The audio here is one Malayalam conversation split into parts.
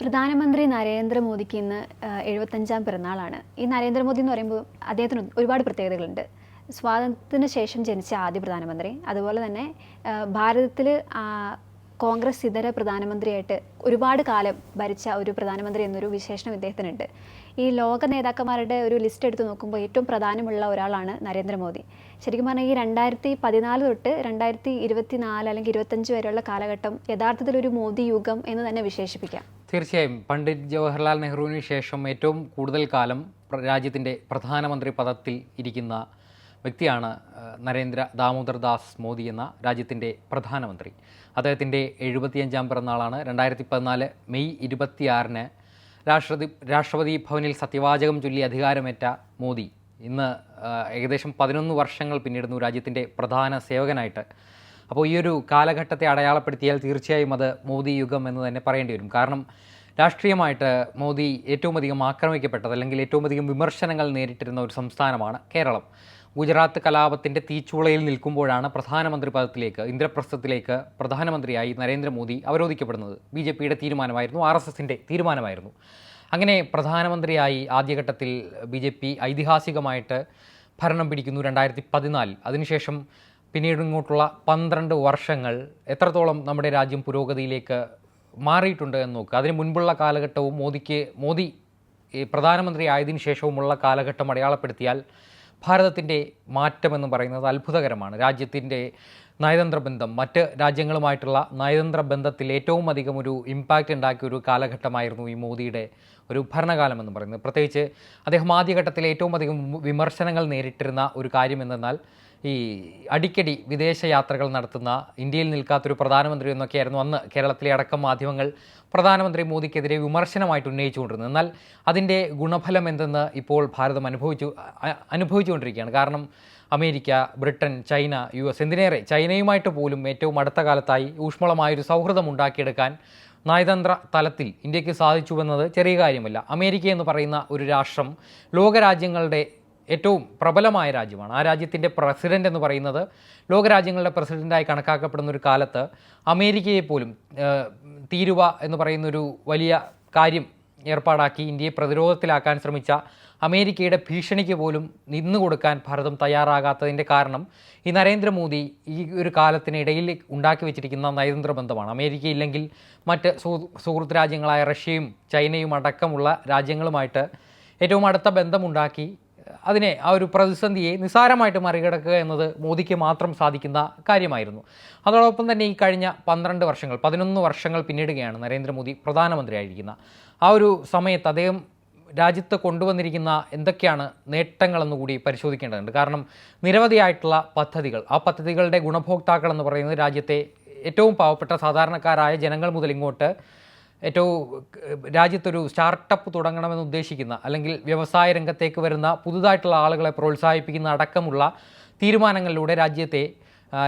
പ്രധാനമന്ത്രി നരേന്ദ്രമോദിക്ക് ഇന്ന് എഴുപത്തഞ്ചാം പിറന്നാളാണ്. ഈ നരേന്ദ്രമോദി എന്ന് പറയുമ്പോൾ അദ്ദേഹത്തിന് ഒരുപാട് പ്രത്യേകതകളുണ്ട്. സ്വാതന്ത്ര്യത്തിന് ശേഷം ജനിച്ച ആദ്യ പ്രധാനമന്ത്രി അതുപോലെ തന്നെ ഭാരതത്തിൽ കോൺഗ്രസ് ഇതര പ്രധാനമന്ത്രിയായിട്ട് ഒരുപാട് കാലം ഭരിച്ച ഒരു പ്രധാനമന്ത്രി എന്നൊരു വിശേഷണം ഇദ്ദേഹത്തിനുണ്ട്. ഈ ലോക നേതാക്കന്മാരുടെ ഒരു ലിസ്റ്റ് എടുത്ത് നോക്കുമ്പോൾ ഏറ്റവും പ്രധാനമുള്ള ഒരാളാണ് നരേന്ദ്രമോദി. ശരിക്കും പറഞ്ഞാൽ ഈ രണ്ടായിരത്തി പതിനാല് തൊട്ട് രണ്ടായിരത്തി ഇരുപത്തി നാല് അല്ലെങ്കിൽ ഇരുപത്തഞ്ച് വരെയുള്ള കാലഘട്ടം യഥാർത്ഥത്തിൽ ഒരു മോദി യുഗം എന്ന് തന്നെ വിശേഷിപ്പിക്കാം. തീർച്ചയായും പണ്ഡിറ്റ് ജവഹർലാൽ നെഹ്റുവിന് ശേഷം ഏറ്റവും കൂടുതൽ കാലം രാജ്യത്തിന്റെ പ്രധാനമന്ത്രി പദത്തിൽ ഇരിക്കുന്ന വ്യക്തിയാണ് നരേന്ദ്ര ദാമോദർ ദാസ് മോദി എന്ന രാജ്യത്തിന്റെ പ്രധാനമന്ത്രി. അദ്ദേഹത്തിന്റെ എഴുപത്തിയഞ്ചാം പിറന്നാളാണ് രണ്ടായിരത്തി പതിനാല് മെയ് ഇരുപത്തിയാറിന് രാഷ്ട്രപതി രാഷ്ട്രപതി ഭവനിൽ സത്യവാചകം ചൊല്ലി അധികാരമേറ്റ മോദി. ഇന്ന് ഏകദേശം പതിനൊന്ന് വർഷങ്ങൾ പിന്നിടുന്നു രാജ്യത്തിന്റെ പ്രധാന സേവകനായിട്ട്. അപ്പോൾ ഈ ഒരു കാലഘട്ടത്തെ അടയാളപ്പെടുത്തിയാൽ തീർച്ചയായും അത് മോദി യുഗം എന്ന് തന്നെ പറയേണ്ടി വരും. കാരണം രാഷ്ട്രീയമായിട്ട് മോദി ഏറ്റവും അധികം ആക്രമിക്കപ്പെട്ടത് അല്ലെങ്കിൽ ഏറ്റവും അധികം വിമർശനങ്ങൾ നേരിട്ടിരുന്ന ഒരു സംസ്ഥാനമാണ് കേരളം. ഗുജറാത്ത് കലാപത്തിന്റെ തീച്ചുളയിൽ നിൽക്കുമ്പോഴാണ് പ്രധാനമന്ത്രി പദത്തിലേക്ക് ഇന്ദ്രപ്രസ്ഥത്തിലേക്ക് പ്രധാനമന്ത്രിയായി നരേന്ദ്രമോദി അവരോധിക്കപ്പെടുന്നത്. ബി ജെ പിയുടെ തീരുമാനമായിരുന്നു ആർ എസ് എസിന്റെ തീരുമാനമായിരുന്നു. അങ്ങനെ പ്രധാനമന്ത്രിയായി ആദ്യഘട്ടത്തിൽ ബി ജെ പി ഐതിഹാസികമായിട്ട് ഭരണം പിടിക്കുന്നു രണ്ടായിരത്തി പതിനാലിൽ അതിനുശേഷം പിന്നീട് ഇങ്ങോട്ടുള്ള പന്ത്രണ്ട് വർഷങ്ങൾ എത്രത്തോളം നമ്മുടെ രാജ്യം പുരോഗതിയിലേക്ക് മാറിയിട്ടുണ്ട് എന്ന് നോക്കുക അതിന് മുൻപുള്ള കാലഘട്ടവും മോദിക്ക് മോദി പ്രധാനമന്ത്രി ആയതിനു ശേഷവുമുള്ള കാലഘട്ടം അടയാളപ്പെടുത്തിയാൽ ഭാരതത്തിന്റെ മാറ്റമെന്ന് പറയുന്നത് അത്ഭുതകരമാണ്. രാജ്യത്തിന്റെ നയതന്ത്ര ബന്ധം മറ്റ് രാജ്യങ്ങളുമായിട്ടുള്ള നയതന്ത്ര ബന്ധത്തിൽ ഏറ്റവും അധികം ഒരു ഇമ്പാക്റ്റ് ഉണ്ടാക്കിയ ഒരു കാലഘട്ടമായിരുന്നു ഈ മോദിയുടെ ഒരു ഭരണകാലമെന്ന് പറയുന്നത്. പ്രത്യേകിച്ച് അദ്ദേഹം ആദ്യഘട്ടത്തിൽ ഏറ്റവും അധികം വിമർശനങ്ങൾ നേരിട്ടിരുന്ന ഒരു കാര്യം എന്തെന്നാൽ ഈ അടിക്കടി വിദേശ യാത്രകൾ നടത്തുന്ന ഇന്ത്യയിൽ നിൽക്കാത്തൊരു പ്രധാനമന്ത്രി എന്നൊക്കെയായിരുന്നു അന്ന് കേരളത്തിലെ അടക്കം മാധ്യമങ്ങൾ പ്രധാനമന്ത്രി മോദിക്കെതിരെ വിമർശനമായിട്ട് ഉന്നയിച്ചുകൊണ്ടിരുന്നത്. എന്നാൽ അതിന്റെ ഗുണഫലം എന്തെന്ന് ഇപ്പോൾ ഭാരതം അനുഭവിച്ചു അനുഭവിച്ചുകൊണ്ടിരിക്കുകയാണ്. കാരണം America Britain China U S എന്തിനേറെ ചൈനയുമായിട്ട് പോലും ഏറ്റവും അടുത്ത കാലത്തായി ഊഷ്മളമായൊരു സൗഹൃദം ഉണ്ടാക്കിയെടുക്കാൻ നയതന്ത്ര തലത്തിൽ ഇന്ത്യയ്ക്ക് സാധിച്ചുവെന്നത് ചെറിയ കാര്യമല്ല. അമേരിക്ക എന്ന് പറയുന്ന ഒരു രാഷ്ട്രം ലോകരാജ്യങ്ങളുടെ ഏറ്റവും പ്രബലമായ രാജ്യമാണ്. ആ രാജ്യത്തിന്റെ പ്രസിഡന്റ് എന്ന് പറയുന്നത് ലോകരാജ്യങ്ങളുടെ പ്രസിഡന്റായി കണക്കാക്കപ്പെടുന്ന ഒരു കാലത്ത് അമേരിക്കയെ പോലും തീരുവ എന്ന് പറയുന്നൊരു വലിയ കാര്യം ഏർപ്പാടാക്കി ഇന്ത്യയെ പ്രതിരോധത്തിലാക്കാൻ ശ്രമിച്ച അമേരിക്കയുടെ ഭീഷണിക്ക് പോലും നിന്നു കൊടുക്കാൻ ഭാരതം തയ്യാറാകാത്തതിന്റെ കാരണം ഈ നരേന്ദ്രമോദി ഈ ഒരു കാലത്തിനിടയിൽ ഉണ്ടാക്കി വെച്ചിരിക്കുന്ന നയതന്ത്ര ബന്ധമാണ്. അമേരിക്ക ഇല്ലെങ്കിൽ മറ്റ് സുഹൃത്ത് രാജ്യങ്ങളായ റഷ്യയും ചൈനയും അടക്കമുള്ള രാജ്യങ്ങളുമായിട്ട് ഏറ്റവും അടുത്ത ബന്ധമുണ്ടാക്കി അതിനെ ആ ഒരു പ്രതിസന്ധിയെ നിസ്സാരമായിട്ട് മറികടക്കുക എന്നത് മോദിക്ക് മാത്രം സാധിക്കുന്ന കാര്യമായിരുന്നു. അതോടൊപ്പം തന്നെ ഈ കഴിഞ്ഞ പന്ത്രണ്ട് വർഷങ്ങൾ പതിനൊന്ന് വർഷങ്ങൾ പിന്നിടുകയാണ് നരേന്ദ്രമോദി പ്രധാനമന്ത്രിയായിരിക്കുന്ന. ആ ഒരു സമയത്ത് അദ്ദേഹം രാജ്യത്ത് കൊണ്ടുവന്നിരിക്കുന്ന എന്തൊക്കെയാണ് നേട്ടങ്ങളെന്ന് കൂടി പരിശോധിക്കേണ്ടതുണ്ട്. കാരണം നിരവധിയായിട്ടുള്ള പദ്ധതികൾ ആ പദ്ധതികളുടെ ഗുണഭോക്താക്കൾ എന്ന് പറയുന്നത് രാജ്യത്തെ ഏറ്റവും പാവപ്പെട്ട സാധാരണക്കാരായ ജനങ്ങൾ മുതൽ ഇങ്ങോട്ട് ഏറ്റവും രാജ്യത്തൊരു സ്റ്റാർട്ടപ്പ് തുടങ്ങണമെന്ന് ഉദ്ദേശിക്കുന്ന അല്ലെങ്കിൽ വ്യവസായ രംഗത്തേക്ക് വരുന്ന പുതുതായിട്ടുള്ള ആളുകളെ പ്രോത്സാഹിപ്പിക്കുന്ന അടക്കമുള്ള തീരുമാനങ്ങളിലൂടെ രാജ്യത്തെ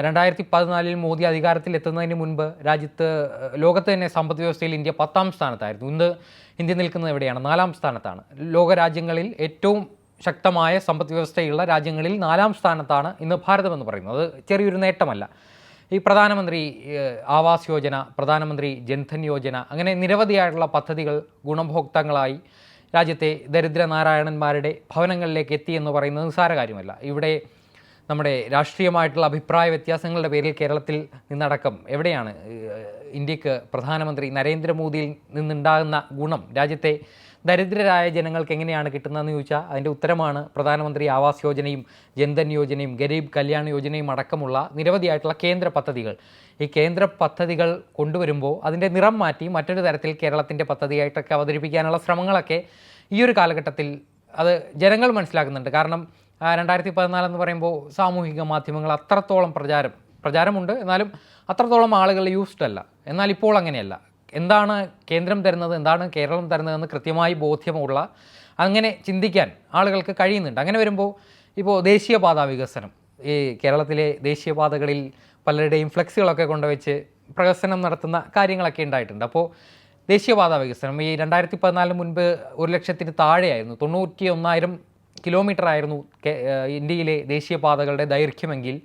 രണ്ടായിരത്തി പതിനാലിൽ മോദി അധികാരത്തിൽ എത്തുന്നതിന് മുൻപ് രാജ്യത്ത് ലോകത്ത് തന്നെ സമ്പദ് വ്യവസ്ഥയിൽ ഇന്ത്യ പത്താം സ്ഥാനത്തായിരുന്നു. ഇന്ന് ഇന്ത്യ നിൽക്കുന്നത് എവിടെയാണ്? നാലാം സ്ഥാനത്താണ്. ലോകരാജ്യങ്ങളിൽ ഏറ്റവും ശക്തമായ സമ്പദ് വ്യവസ്ഥയുള്ള രാജ്യങ്ങളിൽ നാലാം സ്ഥാനത്താണ് ഇന്ന് ഭാരതമെന്ന് പറയുന്നത് അത് ചെറിയൊരു നേട്ടമല്ല. ഈ പ്രധാനമന്ത്രി ആവാസ് യോജന പ്രധാനമന്ത്രി ജൻധൻ യോജന അങ്ങനെ നിരവധിയായിട്ടുള്ള പദ്ധതികൾ ഗുണഭോക്താക്കളായി രാജ്യത്തെ ദരിദ്രനാരായണന്മാരുടെ ഭവനങ്ങളിലേക്ക് എത്തി എന്ന് പറയുന്നത് നിസ്സാര കാര്യമല്ല. ഇവിടെ നമ്മുടെ രാഷ്ട്രീയമായിട്ടുള്ള അഭിപ്രായ വ്യത്യാസങ്ങളുടെ പേരിൽ കേരളത്തിൽ നിന്നടക്കം എവിടെയാണ് ഇന്ത്യയ്ക്ക് പ്രധാനമന്ത്രി നരേന്ദ്രമോദിയിൽ നിന്നുണ്ടാകുന്ന ഗുണം രാജ്യത്തെ ദരിദ്രരായ ജനങ്ങൾക്ക് എങ്ങനെയാണ് കിട്ടുന്നതെന്ന് ചോദിച്ചാൽ അതിന്റെ ഉത്തരമാണ് പ്രധാനമന്ത്രി ആവാസ് യോജനയും ജൻധൻ യോജനയും ഗരീബ് കല്യാൺ യോജനയും അടക്കമുള്ള നിരവധിയായിട്ടുള്ള കേന്ദ്ര പദ്ധതികൾ. ഈ കേന്ദ്ര പദ്ധതികൾ കൊണ്ടുവരുമ്പോൾ അതിന്റെ നിറം മാറ്റി മറ്റൊരു തരത്തിൽ കേരളത്തിന്റെ പദ്ധതിയായിട്ടൊക്കെ അവതരിപ്പിക്കാനുള്ള ശ്രമങ്ങളൊക്കെ ഈ ഒരു കാലഘട്ടത്തിൽ അത് ജനങ്ങൾ മനസ്സിലാക്കുന്നുണ്ട്. കാരണം രണ്ടായിരത്തി രണ്ടായിരത്തി പതിനാലെന്ന് പറയുമ്പോൾ സാമൂഹിക മാധ്യമങ്ങൾ അത്രത്തോളം പ്രചാരം പ്രചാരമുണ്ട്. എന്നാലും അത്രത്തോളം ആളുകൾ യൂസ്ഡ് അല്ല. എന്നാൽ ഇപ്പോൾ അങ്ങനെയല്ല. എന്താണ് കേന്ദ്രം തരുന്നത് എന്താണ് കേരളം തരുന്നതെന്ന് കൃത്യമായി ബോധ്യമുള്ള അങ്ങനെ ചിന്തിക്കാൻ ആളുകൾക്ക് കഴിയുന്നുണ്ട്. അങ്ങനെ വരുമ്പോൾ ഇപ്പോൾ ദേശീയപാത വികസനം. ഈ കേരളത്തിലെ ദേശീയപാതകളിൽ പലരുടെയും ഫ്ലെക്സുകളൊക്കെ കൊണ്ടുവച്ച് പ്രകസനം നടത്തുന്ന കാര്യങ്ങളൊക്കെ ഉണ്ടായിട്ടുണ്ട്. അപ്പോൾ ദേശീയപാത വികസനം ഈ രണ്ടായിരത്തി പതിനാലിന് മുൻപ് ഒരു ലക്ഷത്തിന് താഴെയായിരുന്നു. തൊണ്ണൂറ്റി ഒന്നായിരം കിലോമീറ്റർ ആയിരുന്നു ഇന്ത്യയിലെ ദേശീയപാതകളുടെ ദൈർഘ്യമെങ്കിൽ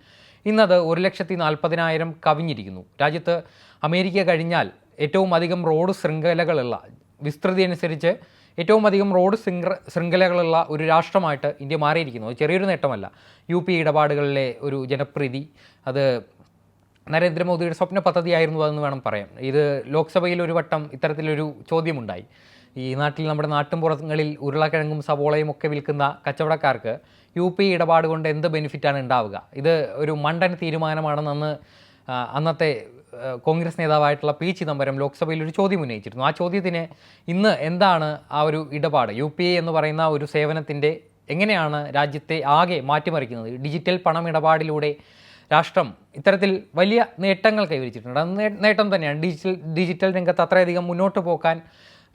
ഇന്നത് ഒരു ലക്ഷത്തി നാൽപ്പതിനായിരം കവിഞ്ഞിരിക്കുന്നു. രാജ്യത്ത് അമേരിക്ക കഴിഞ്ഞാൽ ഏറ്റവും അധികം റോഡ് ശൃംഖലകളുള്ള വിസ്തൃതി അനുസരിച്ച് ഏറ്റവും അധികം റോഡ് ശൃംഖ ശൃംഖലകളുള്ള ഒരു രാഷ്ട്രമായിട്ട് ഇന്ത്യ മാറിയിരിക്കുന്നു. അത് ചെറിയൊരു നേട്ടമല്ല. യു പി ഇടപാടുകളിലെ ഒരു ജനപ്രീതി അത് നരേന്ദ്രമോദിയുടെ സ്വപ്ന പദ്ധതിയായിരുന്നു അതെന്ന് വേണം പറയാം ഇത് ലോക്സഭയിൽ ഒരു വട്ടം ഇത്തരത്തിലൊരു ചോദ്യമുണ്ടായി. ഈ നാട്ടിൽ നമ്മുടെ നാട്ടിൻപുറങ്ങളിൽ ഉരുളക്കിഴങ്ങും സവോളയും ഒക്കെ വിൽക്കുന്ന കച്ചവടക്കാർക്ക് യു പി ഇടപാട് കൊണ്ട് എന്ത് ബെനിഫിറ്റാണ് ഉണ്ടാവുക? ഇത് ഒരു മണ്ടൻ തീരുമാനമാണെന്ന് അന്ന് അന്നത്തെ കോൺഗ്രസ് നേതാവായിട്ടുള്ള പി ചിദംബരം ലോക്സഭയിൽ ഒരു ചോദ്യം ഉന്നയിച്ചിരുന്നു. ആ ചോദ്യത്തിന് ഇന്ന് എന്താണ് ആ ഒരു ഇടപാട്? യു പി ഐ എന്ന് പറയുന്ന ഒരു സേവനത്തിന്റെ എങ്ങനെയാണ് രാജ്യത്തെ ആകെ മാറ്റിമറിക്കുന്നത്? ഡിജിറ്റൽ പണമിടപാടിലൂടെ രാഷ്ട്രം ഇത്തരത്തിൽ വലിയ നേട്ടങ്ങൾ കൈവരിച്ചിട്ടുണ്ട്. അത് നേട്ടം തന്നെയാണ്. ഡിജിറ്റൽ ഡിജിറ്റൽ രംഗത്ത് അത്രയധികം മുന്നോട്ട് പോകാൻ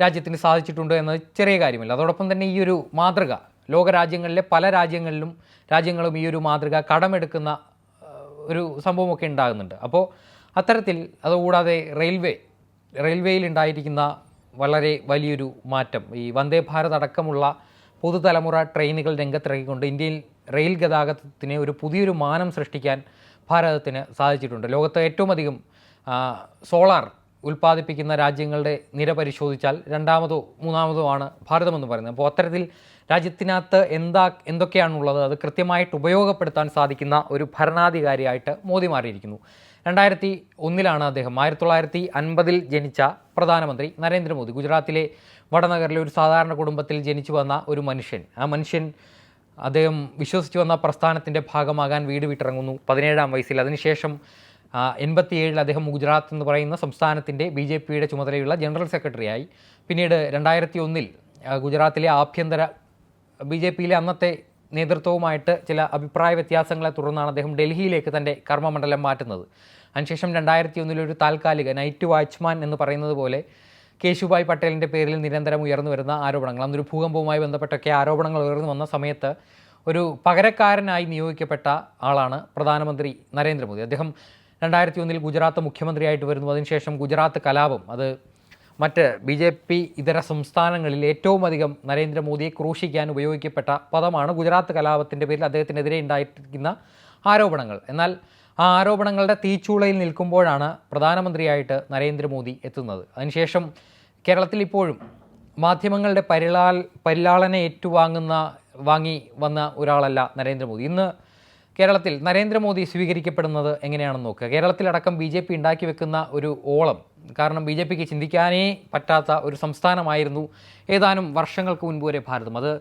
രാജ്യത്തിന് സാധിച്ചിട്ടുണ്ട് എന്നത് ചെറിയ കാര്യമല്ല. അതോടൊപ്പം തന്നെ ഈ ഒരു മാതൃക ലോകരാജ്യങ്ങളിലെ പല രാജ്യങ്ങളിലും രാജ്യങ്ങളും ഈ ഒരു മാതൃക കടമെടുക്കുന്ന ഒരു സംഭവമൊക്കെ ഉണ്ടാകുന്നുണ്ട്. അപ്പോൾ അത്തരത്തിൽ അതുകൂടാതെ റെയിൽവേ റെയിൽവേയിൽ ഉണ്ടായിരിക്കുന്ന വളരെ വലിയൊരു മാറ്റം. ഈ വന്ദേ ഭാരത് അടക്കമുള്ള പുതുതലമുറ ട്രെയിനുകൾ രംഗത്തിറക്കിക്കൊണ്ട് ഇന്ത്യയിൽ റെയിൽ ഗതാഗതത്തിന് ഒരു പുതിയൊരു മാനം സൃഷ്ടിക്കാൻ ഭാരതത്തിന് സാധിച്ചിട്ടുണ്ട്. ലോകത്ത് ഏറ്റവും അധികം സോളാർ ഉൽപ്പാദിപ്പിക്കുന്ന രാജ്യങ്ങളുടെ നിര പരിശോധിച്ചാൽ രണ്ടാമതോ മൂന്നാമതോ ആണ് ഭാരതമെന്ന് പറയുന്നത്. അപ്പോൾ അത്തരത്തിൽ രാജ്യത്തിനകത്ത് എന്താ എന്തൊക്കെയാണുള്ളത്? അത് കൃത്യമായിട്ട് ഉപയോഗപ്പെടുത്താൻ സാധിക്കുന്ന ഒരു ഭരണാധികാരിയായിട്ട് മോദി മാറിയിരിക്കുന്നു. രണ്ടായിരത്തി ഒന്നിലാണ് അദ്ദേഹം. ആയിരത്തി തൊള്ളായിരത്തി അൻപതിൽ ജനിച്ച പ്രധാനമന്ത്രി നരേന്ദ്രമോദി. ഗുജറാത്തിലെ വടനഗറിലെ ഒരു സാധാരണ കുടുംബത്തിൽ ജനിച്ചു വന്ന ഒരു മനുഷ്യൻ. ആ മനുഷ്യൻ അദ്ദേഹം വിശ്വസിച്ചു വന്ന പ്രസ്ഥാനത്തിന്റെ ഭാഗമാകാൻ വീട് വിട്ടിറങ്ങുന്നു. പതിനേഴാം വയസ്സിൽ. അതിനുശേഷം എൺപത്തിയേഴിൽ അദ്ദേഹം ഗുജറാത്ത് എന്ന് പറയുന്ന സംസ്ഥാനത്തിന്റെ ബി ജെ പിയുടെ ചുമതലയുള്ള ജനറൽ സെക്രട്ടറിയായി. പിന്നീട് രണ്ടായിരത്തി ഒന്നിൽ ഗുജറാത്തിലെ ആഭ്യന്തര ബി ജെ പിയിലെ അന്നത്തെ നേതൃത്വവുമായിട്ട് ചില അഭിപ്രായ വ്യത്യാസങ്ങളെ തുടർന്നാണ് അദ്ദേഹം ഡൽഹിയിലേക്ക് തന്റെ കർമ്മമണ്ഡലം മാറ്റുന്നത്. അതിനുശേഷം രണ്ടായിരത്തി ഒന്നിലൊരു താൽക്കാലിക നൈറ്റ് വാച്ച്മാൻ എന്ന് പറയുന്നത് പോലെ കേശുഭായ് പട്ടേലിന്റെ പേരിൽ നിരന്തരം ഉയർന്നു വരുന്ന ആരോപണങ്ങൾ അന്നൊരു ഭൂകമ്പവുമായി ബന്ധപ്പെട്ടൊക്കെ ആരോപണങ്ങൾ ഉയർന്നു വന്ന സമയത്ത് ഒരു പകരക്കാരനായി നിയോഗിക്കപ്പെട്ട ആളാണ് പ്രധാനമന്ത്രി നരേന്ദ്രമോദി. അദ്ദേഹം രണ്ടായിരത്തി ഒന്നിൽ ഗുജറാത്ത് മുഖ്യമന്ത്രിയായിട്ട് വരുന്നു. അതിനുശേഷം ഗുജറാത്ത് കലാപം അത് മറ്റ് ബി ജെ പി ഇതര സംസ്ഥാനങ്ങളിൽ ഏറ്റവും അധികം നരേന്ദ്രമോദിയെ ക്രൂശിക്കാൻ ഉപയോഗിക്കപ്പെട്ട പദമാണ് ഗുജറാത്ത് കലാപത്തിന്റെ പേരിൽ അദ്ദേഹത്തിനെതിരെ ഉണ്ടായിരിക്കുന്ന ആരോപണങ്ങൾ. എന്നാൽ ആ ആരോപണങ്ങളുടെ തീച്ചൂളയിൽ നിൽക്കുമ്പോഴാണ് പ്രധാനമന്ത്രിയായിട്ട് നരേന്ദ്രമോദി എത്തുന്നത്. അതിനുശേഷം കേരളത്തിൽ ഇപ്പോഴും മാധ്യമങ്ങളുടെ പരിലാൽ പരിലാളനെ ഏറ്റുവാങ്ങുന്ന വാങ്ങി വന്ന ഒരാളല്ല നരേന്ദ്രമോദി. ഇന്ന് കേരളത്തിൽ നരേന്ദ്രമോദി സ്വീകരിക്കപ്പെടുന്നത് എങ്ങനെയാണെന്ന് നോക്കുക. കേരളത്തിലടക്കം ബി ജെ പി ഉണ്ടാക്കി വെക്കുന്ന ഒരു ഓളം കാരണം ബി ജെ പിക്ക് ചിന്തിക്കാനേ പറ്റാത്ത ഒരു സംസ്ഥാനമായിരുന്നു ഏതാനും വർഷങ്ങൾക്ക് മുൻപ് വരെ ഭാരതം. അത്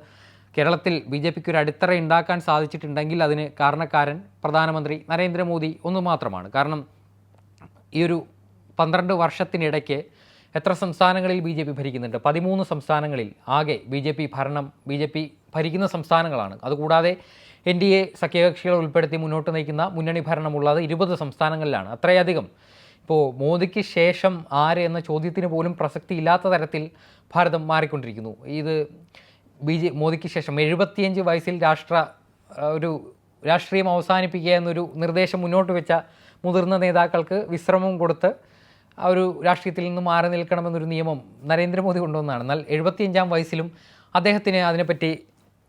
കേരളത്തിൽ ബി ജെ പിക്ക് ഒരു അടിത്തറ ഉണ്ടാക്കാൻ സാധിച്ചിട്ടുണ്ടെങ്കിൽ അതിന് കാരണക്കാരൻ പ്രധാനമന്ത്രി നരേന്ദ്രമോദി ഒന്ന് മാത്രമാണ്. കാരണം ഈ ഒരു പന്ത്രണ്ട് വർഷത്തിനിടയ്ക്ക് എത്ര സംസ്ഥാനങ്ങളിൽ ബി ജെ പി ഭരിക്കുന്നുണ്ട്? പതിമൂന്ന് സംസ്ഥാനങ്ങളിൽ ആകെ ബി ജെ പി ഭരണം ബി ജെ പി ഭരിക്കുന്ന സംസ്ഥാനങ്ങളാണ്. അതുകൂടാതെ എൻ ഡി എ സഖ്യകക്ഷികൾ ഉൾപ്പെടുത്തി മുന്നോട്ട് നയിക്കുന്ന മുന്നണി ഭരണമുള്ളത് ഇരുപത് സംസ്ഥാനങ്ങളിലാണ്. അത്രയധികം. ഇപ്പോൾ മോദിക്ക് ശേഷം ആര് എന്ന ചോദ്യത്തിന് പോലും പ്രസക്തി ഇല്ലാത്ത തരത്തിൽ ഭാരതം മാറിക്കൊണ്ടിരിക്കുന്നു. ഇത് ബി ജെ മോദിക്ക് ശേഷം എഴുപത്തിയഞ്ച് വയസ്സിൽ രാഷ്ട്ര ഒരു രാഷ്ട്രീയം അവസാനിപ്പിക്കുക എന്നൊരു നിർദ്ദേശം മുന്നോട്ട് വെച്ച മുതിർന്ന നേതാക്കൾക്ക് വിശ്രമം കൊടുത്ത് ആ ഒരു രാഷ്ട്രീയത്തിൽ നിന്ന് മാറി നിൽക്കണമെന്നൊരു നിയമം നരേന്ദ്രമോദി കൊണ്ടുവന്നതാണ്. എന്നാൽ എഴുപത്തിയഞ്ചാം വയസ്സിലും അദ്ദേഹത്തിന് അതിനെപ്പറ്റി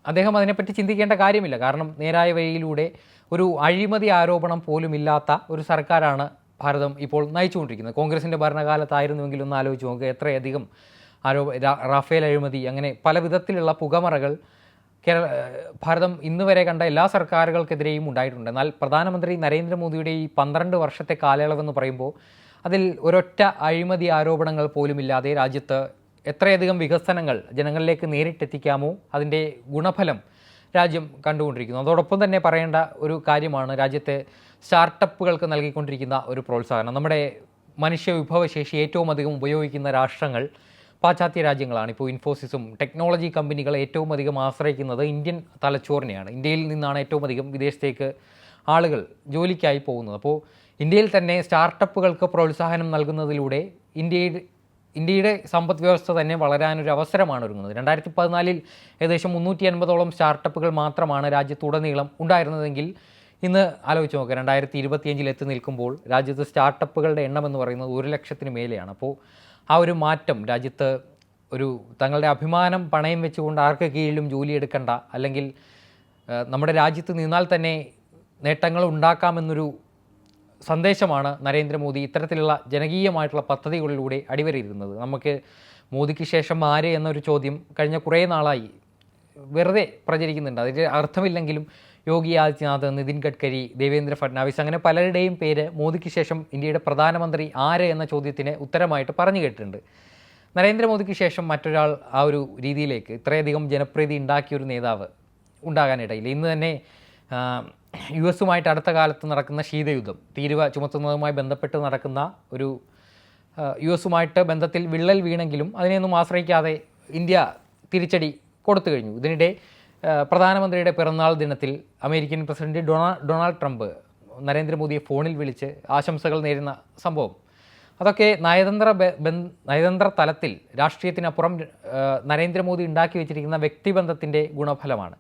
അദ്ദേഹം അതിനെപ്പറ്റി ചിന്തിക്കേണ്ട കാര്യമില്ല. കാരണം നേരായ വഴിയിലൂടെ ഒരു അഴിമതി ആരോപണം പോലും ഇല്ലാത്ത ഒരു സർക്കാരാണ് ഭാരതം ഇപ്പോൾ നയിച്ചുകൊണ്ടിരിക്കുന്നത്. കോൺഗ്രസിന്റെ ഭരണകാലത്തായിരുന്നുവെങ്കിൽ ഒന്ന് ആലോചിച്ച് നോക്കുക എത്രയധികം ആരോ റാഫേൽ അഴിമതി അങ്ങനെ പല വിധത്തിലുള്ള പുകമറകൾ കേരള ഭാരതം ഇന്ന് വരെ കണ്ട എല്ലാ സർക്കാരുകൾക്കെതിരെയും ഉണ്ടായിട്ടുണ്ട്. എന്നാൽ പ്രധാനമന്ത്രി നരേന്ദ്രമോദിയുടെ ഈ പന്ത്രണ്ട് വർഷത്തെ കാലയളവെന്ന് പറയുമ്പോൾ അതിൽ ഒരൊറ്റ അഴിമതി ആരോപണങ്ങൾ പോലുമില്ലാതെ രാജ്യത്ത് എത്രയധികം വികസനങ്ങൾ ജനങ്ങളിലേക്ക് നേരിട്ടെത്തിക്കാമോ അതിന്റെ ഗുണഫലം രാജ്യം കണ്ടുകൊണ്ടിരിക്കുന്നു. അതോടൊപ്പം തന്നെ പറയേണ്ട ഒരു കാര്യമാണ് രാജ്യത്തെ സ്റ്റാർട്ടപ്പുകൾക്ക് നൽകിക്കൊണ്ടിരിക്കുന്ന ഒരു പ്രോത്സാഹനം. നമ്മുടെ മനുഷ്യ വിഭവശേഷി ഏറ്റവും അധികം ഉപയോഗിക്കുന്ന രാഷ്ട്രങ്ങൾ പാശ്ചാത്യ രാജ്യങ്ങളാണ്. ഇപ്പോൾ ഇൻഫോസിസും ടെക്നോളജി കമ്പനികൾ ഏറ്റവും അധികം ആശ്രയിക്കുന്നത് ഇന്ത്യൻ തലച്ചോറിനെയാണ്. ഇന്ത്യയിൽ നിന്നാണ് ഏറ്റവും അധികം വിദേശത്തേക്ക് ആളുകൾ ജോലിക്കായി പോകുന്നത്. അപ്പോൾ ഇന്ത്യയിൽ തന്നെ സ്റ്റാർട്ടപ്പുകൾക്ക് പ്രോത്സാഹനം നൽകുന്നതിലൂടെ ഇന്ത്യയുടെ ഇന്ത്യയുടെ സമ്പദ് വ്യവസ്ഥ തന്നെ വളരാനൊരു അവസരമാണ് ഒരുങ്ങുന്നത്. രണ്ടായിരത്തി പതിനാലിൽ ഏകദേശം മുന്നൂറ്റി അൻപതോളം സ്റ്റാർട്ടപ്പുകൾ മാത്രമാണ് രാജ്യത്തുടനീളം ഉണ്ടായിരുന്നതെങ്കിൽ ഇന്ന് ആലോചിച്ച് നോക്കുക രണ്ടായിരത്തി ഇരുപത്തിയഞ്ചിൽ എത്തി നിൽക്കുമ്പോൾ രാജ്യത്ത് സ്റ്റാർട്ടപ്പുകളുടെ എണ്ണം എന്ന് പറയുന്നത് ഒരു ലക്ഷത്തിന് മേലെയാണ്. അപ്പോൾ ആ ഒരു മാറ്റം രാജ്യത്ത് ഒരു തങ്ങളുടെ അഭിമാനം പണയം വെച്ചുകൊണ്ട് ആർക്ക് കീഴിലും ജോലി എടുക്കണ്ട അല്ലെങ്കിൽ നമ്മുടെ രാജ്യത്ത് നിന്നാൽ തന്നെ നേട്ടങ്ങൾ ഉണ്ടാക്കാമെന്നൊരു സന്ദേശമാണ് നരേന്ദ്രമോദി ഇത്തരത്തിലുള്ള ജനകീയമായിട്ടുള്ള പദ്ധതികളിലൂടെ അടിവരയിരുന്നത് നമുക്ക് മോദിക്ക് ശേഷം ആര് എന്നൊരു ചോദ്യം കഴിഞ്ഞ കുറേ നാളായി. വെറുതെ പ്രചരിക്കുന്നുണ്ട്. അതിന്റെ അർത്ഥമില്ലെങ്കിലും യോഗി ആദിത്യനാഥ് നിതിൻ ഗഡ്കരി ദേവേന്ദ്ര ഫഡ്നാവിസ് അങ്ങനെ പലരുടെയും പേര് മോദിക്ക് ശേഷം ഇന്ത്യയുടെ പ്രധാനമന്ത്രി ആര് എന്ന ചോദ്യത്തിന് ഉത്തരമായിട്ട് പറഞ്ഞു കേട്ടിട്ടുണ്ട്. നരേന്ദ്രമോദിക്ക് ശേഷം മറ്റൊരാൾ ആ ഒരു രീതിയിലേക്ക് ഇത്രയധികം ജനപ്രീതി ഉണ്ടാക്കിയ ഒരു നേതാവ് ഉണ്ടാകാനിടയില്ല. ഇന്ന് തന്നെ യു എസുമായിട്ട് അടുത്ത കാലത്ത് നടക്കുന്ന ശീതയുദ്ധം തീരുവ ചുമത്തുന്നതുമായി ബന്ധപ്പെട്ട് നടക്കുന്ന ഒരു യു എസുമായിട്ട് ബന്ധത്തിൽ വിള്ളൽ വീണെങ്കിലും അതിനെയൊന്നും ആശ്രയിക്കാതെ ഇന്ത്യ തിരിച്ചടി കൊടുത്തു കഴിഞ്ഞു. ഇതിനിടെ പ്രധാനമന്ത്രിയുടെ പിറന്നാൾ ദിനത്തിൽ അമേരിക്കൻ പ്രസിഡന്റ് ഡൊണാ ഡൊണാൾഡ് ട്രംപ് നരേന്ദ്രമോദിയെ ഫോണിൽ വിളിച്ച് ആശംസകൾ നേരുന്ന സംഭവം. അതൊക്കെ നയതന്ത്ര നയതന്ത്ര തലത്തിൽ രാഷ്ട്രീയത്തിനപ്പുറം നരേന്ദ്രമോദി ഉണ്ടാക്കി വെച്ചിരിക്കുന്ന വ്യക്തിബന്ധത്തിന്റെ ഗുണഫലമാണ്.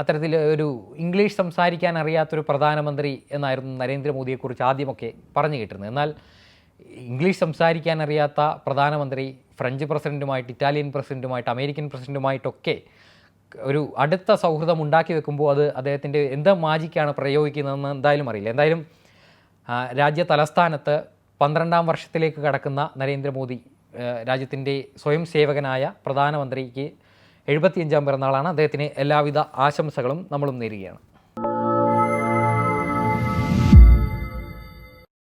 അത്തരത്തിൽ ഒരു ഇംഗ്ലീഷ് സംസാരിക്കാൻ അറിയാത്തൊരു പ്രധാനമന്ത്രി എന്നായിരുന്നു നരേന്ദ്രമോദിയെക്കുറിച്ച് ആദ്യമൊക്കെ പറഞ്ഞു കേട്ടിരുന്നത്. എന്നാൽ ഇംഗ്ലീഷ് സംസാരിക്കാൻ അറിയാത്ത പ്രധാനമന്ത്രി ഫ്രഞ്ച് പ്രസിഡന്റുമായിട്ട് ഇറ്റാലിയൻ പ്രസിഡന്റുമായിട്ട് അമേരിക്കൻ പ്രസിഡന്റുമായിട്ടൊക്കെ ഒരു അടുത്ത സൗഹൃദം ഉണ്ടാക്കി വെക്കുമ്പോൾ അത് അദ്ദേഹത്തിന്റെ എന്ത് മാജിക്കാണ് പ്രയോഗിക്കുന്നതെന്ന് എന്തായാലും അറിയില്ല. എന്തായാലും രാജ്യ തലസ്ഥാനത്ത് പന്ത്രണ്ടാം വർഷത്തിലേക്ക് കടക്കുന്ന നരേന്ദ്രമോദി രാജ്യത്തിന്റെ സ്വയം സേവകനായ പ്രധാനമന്ത്രിക്ക് എഴുപത്തിയഞ്ചാം പിറന്നാളാണ്. അദ്ദേഹത്തിന് എല്ലാവിധ ആശംസകളും നമ്മളും നേരുകയാണ്.